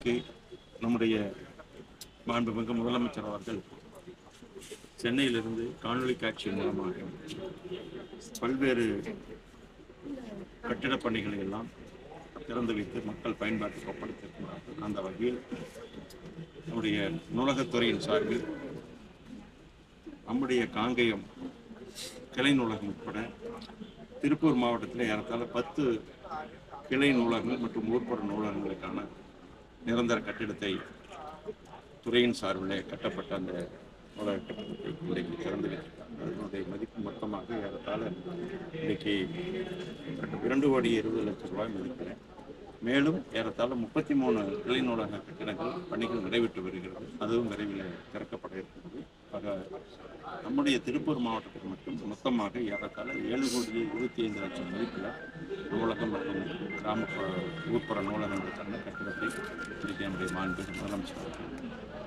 நம்முடைய மாண்புமிகு முதலமைச்சர் அவர்கள் சென்னையிலிருந்து காணொளி காட்சி மூலமாக பல்வேறு கட்டிடப் பணிகளை எல்லாம் திறந்து வைத்து மக்கள் பயன்பாட்டுக்கு ஒப்படைத்திருக்கிறார்கள். அந்த வகையில் நம்முடைய நூலகத்துறையின் சார்பில் நம்முடைய காங்கேயம் கிளை நூலகம் உட்பட திருப்பூர் மாவட்டத்தில் ஏறத்தாழ பத்து கிளை நூலகங்கள் மற்றும் ஊர்ப்புற நூலகங்களுக்கான நிரந்தர கட்டிடத்தை துறையின் சார்பில் கட்டப்பட்ட அந்த நூலக கட்டடத்தை இன்றைக்கு திறந்து வைத்திருக்காங்க அதனுடைய மதிப்பு மொத்தமாக ஏறத்தாழ இன்றைக்கு இரண்டு கோடி இருபது லட்சம் ரூபாய் மதிப்பில். மேலும் ஏறத்தாழ முப்பத்தி மூணு கிளை நூலக கட்டிடங்கள் பணிகள் நடைபெற்று வருகிறது. அதுவும் விரைவில் திறக்கப்படும். ஆக நம்முடைய திருப்பூர் மாவட்டத்துக்கு மட்டும் மொத்தமாக ஏறத்தாழ ஏழு கோடி இருபத்தி ஐந்து லட்சம் மதிப்பில் நூலகம் மற்றும் கிராமப்புற ஊர்ப்புற நூலகங்களுக்கான கட்டிடத்தை இன்றைக்கு நம்முடைய மாண்பு முதலமைச்சர்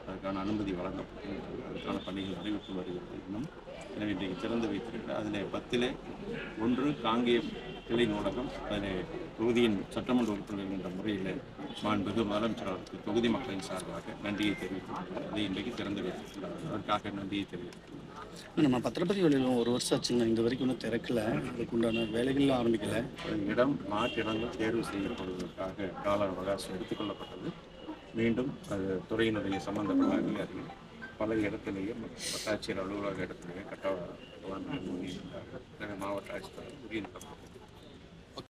அதற்கான அனுமதி வழங்கப்பட்டு அதற்கான பணிகள் அறிவிப்பு வருகிறது இன்னும். எனவே இன்றைக்கு திறந்து வைத்திருக்கிறார். அதில் பத்திலே ஒன்று காங்கேயம் கிளை நூலகம் அதில் தொகுதியின் சட்டமன்ற உறுப்பினர் என்ற முறையில் மாண்புமிகு முதலமைச்சர் அவருக்கு தொகுதி மக்களின் சார்பாக நன்றியை தெரிவித்துள்ளார் அதை இன்றைக்கு திறந்து வைத்திருக்கிறார் அதற்காக நன்றியை தெரிவித்துள்ளார் நம்ம பத்திரப்பதி வழியிலும் ஒரு வருஷம் ஆச்சுங்க. இந்த வரைக்கும் இன்னும் திறக்கல. அதுக்கு உண்டான வேலைகள்லாம் ஆரம்பிக்கல. இடம் மாற்றிடங்கள் தேர்வு செய்யப்படுவதற்காக கால அவகாசம் எடுத்துக்கொள்ளப்பட்டது. மீண்டும் அது துறையினுடைய சம்பந்தப்பட்ட அதிகாரிகள் பல இடத்திலேயே வட்டாட்சியர் அலுவலக இடத்திலேயே கட்ட மாவட்ட ஆட்சியர் உரிய